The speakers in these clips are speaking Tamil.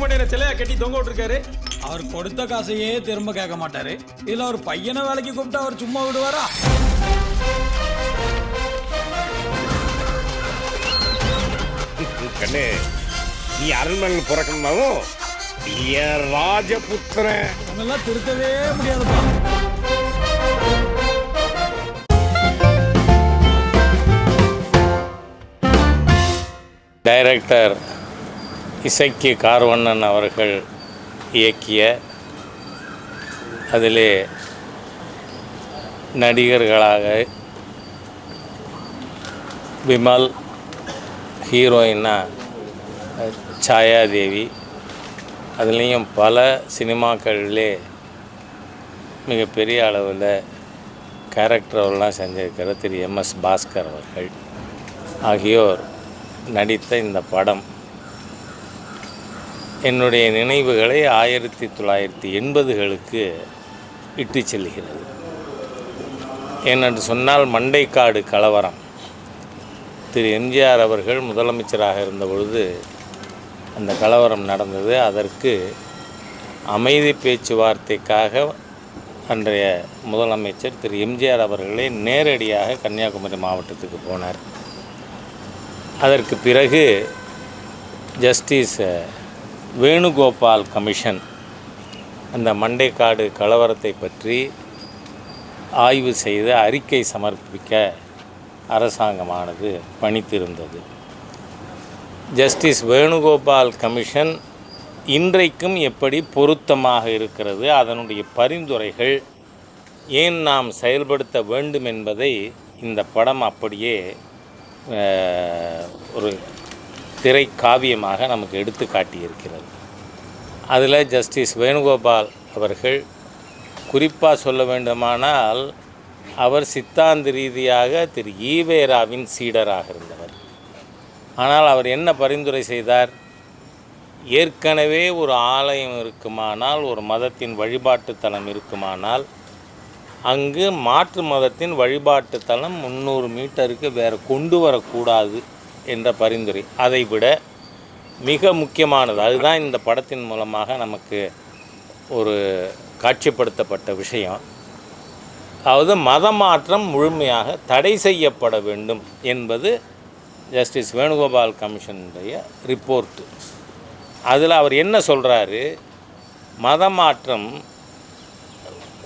மண்டையில சிலையா கட்டி தொங்க விட்டுருக்காரு. அவர் கொடுத்த காசையே திரும்ப கேட்க மாட்டாரு. இல்ல ஒரு பையனை வேலைக்கு கூப்பிட்டு அவர் சும்மா விடுவாரா? கண்ணு நீ அரண்மனையில் பிறக்கணும்னாலும் ராஜபுத்திரன்? அதெல்லாம் திருத்தவே முடியாதுப்பா. டைரக்டர் இசைக்கு கார்வண்ணன் அவர்கள் இயக்கிய அதிலே நடிகர்களாக விமல் ஹீரோயினா சாயாதேவி அதுலேயும் பல சினிமாக்களிலே மிகப்பெரிய அளவில் கேரக்டர் செஞ்சிருக்கிற திரு எம்எஸ் பாஸ்கர் அவர்கள் ஆகியோர் நடித்த இந்த படம் என்னுடைய நினைவுகளை ஆயிரத்தி தொள்ளாயிரத்தி எண்பதுகளுக்கு இட்டு செல்கிறது. ஏனென்று சொன்னால் மண்டைக்காடு கலவரம். திரு எம்ஜிஆர் அவர்கள் முதலமைச்சராக இருந்த பொழுது அந்த கலவரம் நடந்தது. அதற்கு அமைதி பேச்சுவார்த்தைக்காக அன்றைய முதலமைச்சர் திரு எம்ஜிஆர் அவர்களே நேரடியாக கன்னியாகுமரி மாவட்டத்துக்கு போனார். அதற்கு பிறகு ஜஸ்டிஸ் வேணுகோபால் கமிஷன் அந்த மண்டைக்காடு கலவரத்தை பற்றி ஆய்வு செய்து அறிக்கை சமர்ப்பிக்க அரசாங்கமானது பணித்திருந்தது. ஜஸ்டிஸ் வேணுகோபால் கமிஷன் இன்றைக்கும் எப்படி பொருத்தமாக இருக்கிறது அதனுடைய பரிந்துரைகள் ஏன் நாம் செயல்படுத்த வேண்டும் என்பதை இந்த படம் அப்படியே ஒரு திரை காவியமாக நமக்கு எடுத்து காட்டியிருக்கிறது. அதில் ஜஸ்டிஸ் வேணுகோபால் அவர்கள் குறிப்பாக சொல்ல வேண்டுமானால் அவர் சித்தாந்த ரீதியாக திரு ஈவேராவின் சீடராக இருந்தவர். ஆனால் அவர் என்ன பரிந்துரை செய்தார்? ஏற்கனவே ஒரு ஆலயம் இருக்குமானால் ஒரு மதத்தின் வழிபாட்டு தலம் இருக்குமானால் அங்கு மாற்று மதத்தின் வழிபாட்டு தலம் முந்நூறு மீட்டருக்கு வேறு கொண்டு வரக்கூடாது. என்ற பரிந்துரை. அதை விட மிக முக்கியமானது அதுதான் இந்த படத்தின் மூலமாக நமக்கு ஒரு காட்சிப்படுத்தப்பட்ட விஷயம். அதாவது மத மாற்றம் முழுமையாக தடை செய்யப்பட வேண்டும் என்பது ஜஸ்டிஸ் வேணுகோபால் கமிஷனுடைய ரிப்போர்ட்டு. அதில் அவர் என்ன சொல்கிறாரு மத மாற்றம்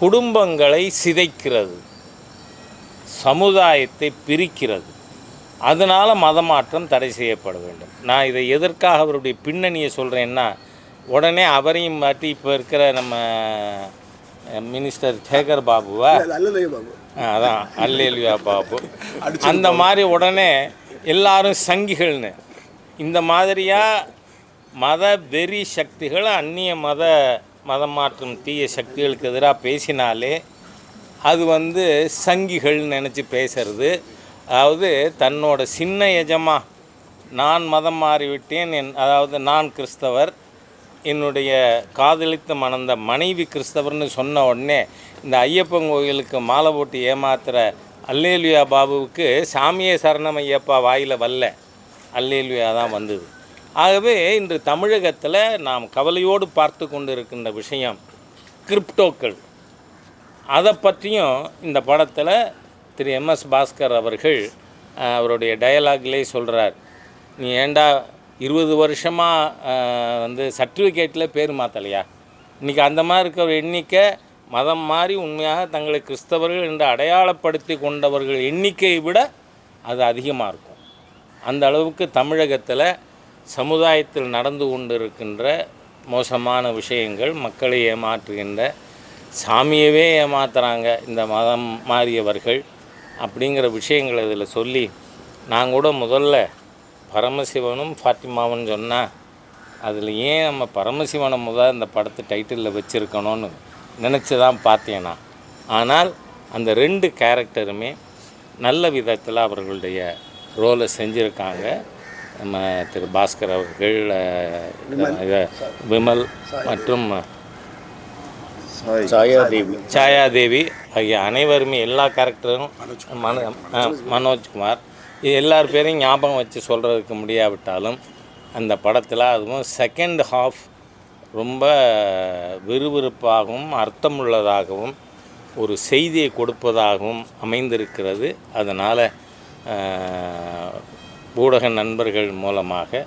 குடும்பங்களை சிதைக்கிறது சமுதாயத்தை பிரிக்கிறது. அதனால் மதமாற்றம் தடை செய்யப்பட வேண்டும். நான் இதை எதற்காக அவருடைய பின்னணியை சொல்கிறேன்னா உடனே அவரையும் மாட்டி இப்போ இருக்கிற நம்ம மினிஸ்டர் சேகர் பாபுவா? அதான் அல்லேலியா பாபு. அந்த மாதிரி உடனே எல்லாரும் சங்கிகள்னு. இந்த மாதிரியாக மத வெறி சக்திகள் அந்நிய மத மதம் மாற்றும் தீய சக்திகளுக்கு எதிராக பேசினாலே அது வந்து சங்கிகள் நினச்சி பேசுறது. அதாவது தன்னோட சின்ன எஜமா நான் மதம் மாறிவிட்டேன் என் அதாவது நான் கிறிஸ்தவர் என்னுடைய காதலித்து மணந்த மனைவி கிறிஸ்தவர்னு சொன்ன உடனே இந்த ஐயப்பன் கோயிலுக்கு மாலை போட்டு ஏமாத்துகிற அல்லேலுயா பாபுவுக்கு சாமியே சரணம் ஐயப்பா வாயில் வரல. அல்லேலுயா தான் வந்தது. ஆகவே இன்று தமிழகத்தில் நாம் கவலையோடு பார்த்து கொண்டு இருக்கின்ற விஷயம் கிரிப்டோக்கள். அதை பற்றியும் இந்த படத்தில் திரு எம்எஸ் பாஸ்கர் அவர்கள் அவருடைய டயலாக்லேயே சொல்கிறார் நீ ஏண்டா இருபது வருஷமாக வந்து சர்டிஃபிகேட்டில் பேர் மாற்றலையா இன்றைக்கி அந்த மாதிரி இருக்கிற ஒரு எண்ணிக்கை மதம் மாறி உண்மையாக தங்களை கிறிஸ்தவர்கள் என்று அடையாளப்படுத்தி கொண்டவர்கள் எண்ணிக்கையை விட அது அதிகமாக இருக்கும். அந்த அளவுக்கு தமிழகத்தில் சமுதாயத்தில் நடந்து கொண்டிருக்கின்ற மோசமான விஷயங்கள் மக்களை ஏமாற்றுகின்ற சாமியவே ஏமாத்துறாங்க இந்த மதம் மாறியவர்கள். அப்படிங்கிற விஷயங்களை இதில் சொல்லி நான் கூட முதல்ல பரமசிவனும் ஃபாத்திமாவும் சொன்னால் அதில் ஏன் நம்ம பரமசிவனை முதல் இந்த படத்தை டைட்டிலில் வச்சுருக்கணும்னு நினச்சி தான் பார்த்தேன் நான். ஆனால் அந்த ரெண்டு கேரக்டருமே நல்ல விதத்தில் அவர்களுடைய ரோலை செஞ்சுருக்காங்க. நம்ம திரு பாஸ்கர் அவர்கள் விமல் மற்றும் சாயாதேவி. சாயாதேவி ஆகிய அனைவருமே எல்லா கேரக்டரும் மனோ மனோஜ்குமார். இது எல்லார் பேரையும் ஞாபகம் வச்சு சொல்கிறதுக்கு முடியாவிட்டாலும் அந்த படத்தில் அதுவும் செகண்ட் ஹாஃப் ரொம்ப விறுவிறுப்பாகவும் அர்த்தமுள்ளதாகவும் ஒரு செய்தியை கொடுப்பதாகவும் அமைந்திருக்கிறது. அதனால் ஊடக நண்பர்கள் மூலமாக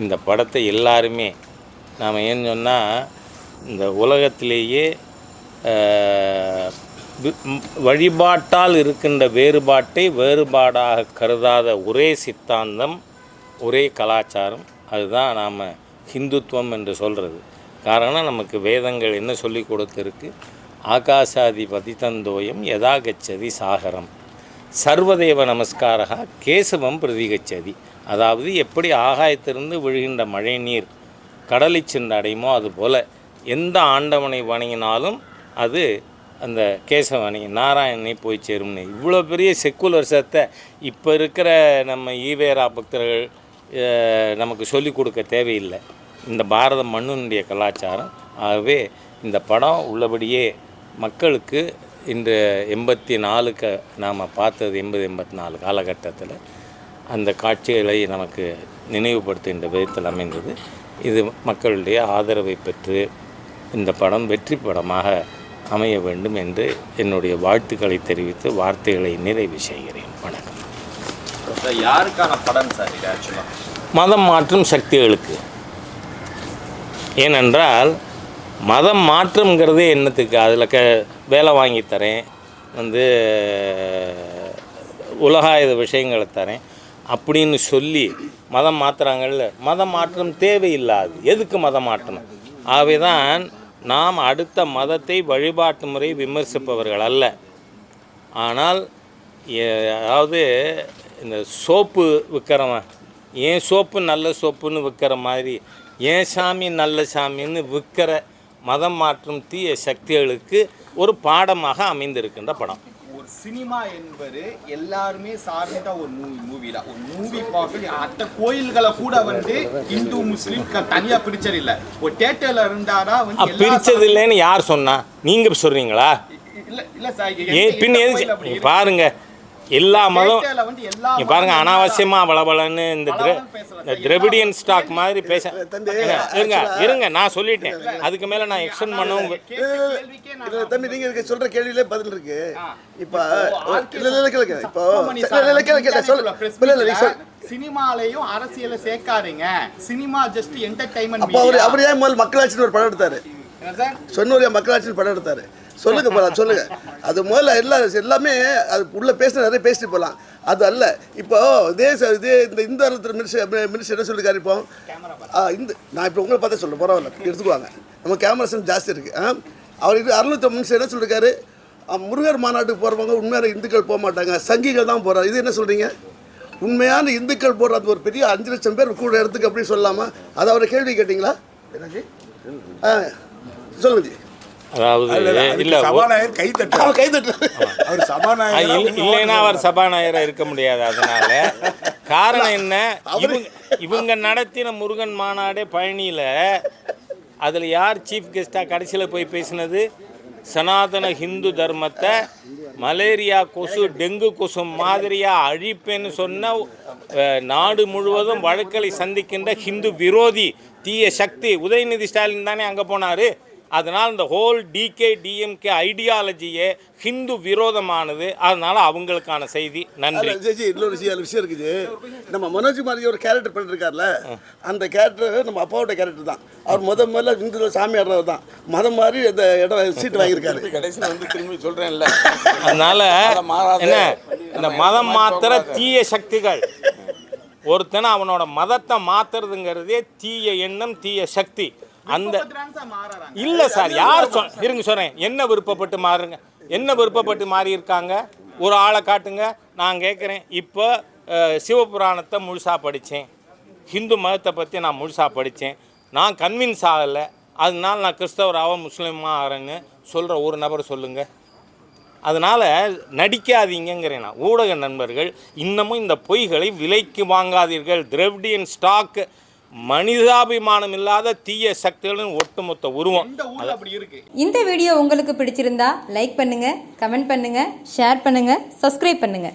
இந்த படத்தை எல்லாருமே நாம் ஏன்னு சொன்னால் இந்த உலகத்திலேயே வழிபாட்டால் இருக்கின்ற வேறுபாட்டை வேறுபாடாக கருதாத ஒரே சித்தாந்தம் ஒரே கலாச்சாரம் அதுதான் நாம் ஹிந்துத்துவம் என்று சொல்கிறது காரணம் நமக்கு வேதங்கள் என்ன சொல்லி கொடுத்துருக்கு? ஆகாசாதி பதித்தந்தோயம் யதா கச்சதி சாகரம். சர்வதேவ நமஸ்காரா கேசவம் பிரதிகச்சதி. அதாவது எப்படி ஆகாயத்திலிருந்து விழுகின்ற மழை நீர் கடலை சென்று அடையுமோ அதுபோல் எந்த ஆண்டவனை வணங்கினாலும் அது அந்த கேசவாணி நாராயணனை போய் சேரும்னு. இவ்வளோ பெரிய செக்குலர் சத்தை இப்போ இருக்கிற நம்ம ஈவேரா பக்தர்கள் நமக்கு சொல்லிக் கொடுக்க தேவையில்லை. இந்த பாரத மண்ணினுடைய கலாச்சாரம். ஆகவே இந்த படம் உள்ளபடியே மக்களுக்கு இந்த எண்பத்தி நாலுக்கு நாம் பார்த்தது எண்பது எண்பத்தி நாலு காலகட்டத்தில் அந்த காட்சிகளை நமக்கு நினைவுபடுத்துகின்ற விதத்தில் அமைந்தது. இது மக்களுடைய ஆதரவை பெற்று இந்த படம் வெற்றி படமாக அமைய வேண்டும் என்று என்னுடைய வாழ்த்துக்களை தெரிவித்து வார்த்தைகளை நிறைவு செய்கிறேன். வணக்கம். யாருக்கான படம் சார் மதம் மாற்றும் சக்திகளுக்கு. ஏனென்றால் மதம் மாற்றம்ங்கிறதே என்னத்துக்கு? அதில் க வேலை வாங்கி தரேன் வந்து உலகாயுத விஷயங்களை தரேன் அப்படின்னு சொல்லி மதம் மாற்றுறாங்கல்ல மதம் மாற்றம் தேவையில்லாது. எதுக்கு மதம் மாற்றணும்? ஆகவே தான் நாம் அடுத்த மதத்தை வழிபாட்டு முறை விமர்சிப்பவர்கள் அல்ல. ஆனால் அதாவது இந்த சோப்பு விற்கிறவன் ஏன் சோப்பு நல்ல சோப்புன்னு விற்கிற மாதிரி ஏன் சாமி நல்ல சாமின்னு விற்கிற மதம் மாற்றும் தீய சக்திகளுக்கு ஒரு பாடமாக அமைந்திருக்கின்ற படம். சினிமா என்பது எல்லாருமே சார்ந்த ஒரு மூவி மூவி தான் ஒரு மூவி பார்க்க அத்த கோயில்களை கூட வந்து இந்து முஸ்லீம் தனியா பிரிச்சது இல்ல ஒரு தேட்டர்ல இருந்தாதான் வந்து பிரிச்சது இல்லைன்னு யார் சொன்னா? நீங்கள் சொல்கிறீங்களா சாமி- இல்ல இல்ல சார் பின்? பாருங்க. எல்லா மதம் இங்க பாருங்க அனாவசியமா பளபளன்னு இந்த. இந்த திரவிடியன் ஸ்டாக் மாதிரி பேச இருங்க, இருங்க இருங்க நான் சொல்லிட்டேன். அதுக்கு மேல நான் எக்ஸ்டெண்ட் பண்ணவும் தம்பி நீங்க இதுக்கு சொல்ற கேள்வியிலே பதில் இருக்கு. இப்ப இல்ல இல்ல கேளுங்க இப்போ இல்ல கேளுங்க சொல்லு. இல்ல இல்ல நீ சினிமாலையும் அரசியல சேர்க்காதீங்க. சினிமா ஜஸ்ட் என்டர்டைன்மெண்ட் அப்ப அவர் அவர் ஏன் முதல்ல மக்களாட்சின்னு ஒரு படம் எடுத்தாரு? சொன்னூரியா மக்களாட்சின்னு படம் எடுத்தாரு? சொல்லுங்க போலாம் சொல்லுங்க. அது முதல்ல எல்லா எல்லாமே அது உள்ள பேச நிறைய பேசிட்டு போகலாம் அது அல்ல. இப்போ இதே ச- இதே இந்த இந்த மினிஸ்டர் மினிஸ்டர் என்ன சொல்லிருக்காரு இப்போ? ஆ, இந்த நான் இப்போ உங்களை பார்த்தே சொல்ல பரவாயில்ல எடுத்துக்குவாங்க. நம்ம கேமராசன் ஜாஸ்தி இருக்கு. ஆ? அவர் இது அறுநூத்தி மினிஸ்டர் என்ன சொல்லிருக்காரு? ஆ, முருகர் மாநாட்டுக்கு போகிறவங்க உண்மையான இந்துக்கள் போக மாட்டாங்க. சங்கிகள் தான் போகிறாங்க இது என்ன சொல்கிறீங்க உண்மையான இந்துக்கள் போடுற அந்த ஒரு பெரிய அஞ்சு லட்சம் பேர் கூட இடத்துக்கு அப்படின்னு சொல்லலாமா அதை அவரை கேள்வி கேட்டிங்களா? எனக்கு ஆ சொல்லுங்க ஜி. அதாவது இல்ல சபாநாயகர் கை தட்டு கை தட்டு அவர் சபாநாயகர் இல்ல- இல்லைன்னா அவர் சபாநாயகராக இருக்க முடியாது அதனால. காரணம் என்ன? இவங்க இவங்க நடத்தின முருகன் மாநாடே பழனியில் அதில் யார் சீஃப் கெஸ்ட்டாக கடைசியில் போய் பேசினது? சனாதன ஹிந்து தர்மத்தை மலேரியா கொசு டெங்கு கொசு மாதிரியாக அழிப்பேன்னு சொன்ன நாடு முழுவதும் வழக்கலை சந்திக்கின்ற ஹிந்து விரோதி தீய சக்தி உதயநிதி ஸ்டாலின் தானே அங்கே போனார். அதனால் இந்த ஹோல் டிகே டிஎம்கே ஐடியாலஜியே ஹிந்து விரோதமானது. அதனால் அவங்களுக்கான செய்தி. நன்றி. இன்னொரு விஷயம் விஷயம் இருக்குது. நம்ம மனோஜ் மாதிரி ஒரு கேரக்டர் பண்ணிருக்காருல அந்த கேரக்டர் நம்ம அப்பாவோட கேரக்டர் தான். அவர் முத முதல்ல இந்து சாமி ஆடுறவர் தான். மதம் மாதிரி அந்த இடம் சீட் வாங்கியிருக்காரு. கடைசியில் வந்து திரும்பி சொல்றேன்ல. அதனால. என்ன? இந்த மதம் மாத்திர தீய சக்திகள். ஒருத்தனை அவனோட மதத்தை மாத்துறதுங்கிறதே தீய எண்ணம் தீய சக்தி. அந்த இல்லை சார் யார் சொல் இருங்க சொல்கிறேன் என்ன விருப்பப்பட்டு மாறுங்க? என்ன விருப்பப்பட்டு மாறி இருக்காங்க ஒரு ஆளை காட்டுங்க. நான் கேட்குறேன். இப்போ சிவபுராணத்தை முழுசாக படித்தேன். ஹிந்து மதத்தை பற்றி நான் முழுசாக படித்தேன். நான் கன்வின்ஸ் ஆகலை. அதனால நான் கிறிஸ்தவராக முஸ்லீமாக ஆகிறேன்னு சொல்கிற ஒரு நபர் சொல்லுங்கள் அதனால் நடிக்காதீங்கங்கிறேன் நான். ஊடக நண்பர்கள் இன்னமும் இந்த பொய்களை விலைக்கு வாங்காதீர்கள். திரவிடியன் ஸ்டாக் மனிதாபிமானம் இல்லாத தீய சக்திகளின் ஒட்டுமொத்த உருவம். இந்த ஊர்ல அப்படி இருக்கு. இந்த வீடியோ உங்களுக்கு பிடிச்சிருந்தா லைக் பண்ணுங்க கமெண்ட் பண்ணுங்க ஷேர் பண்ணுங்க சப்ஸ்கிரைப் பண்ணுங்க.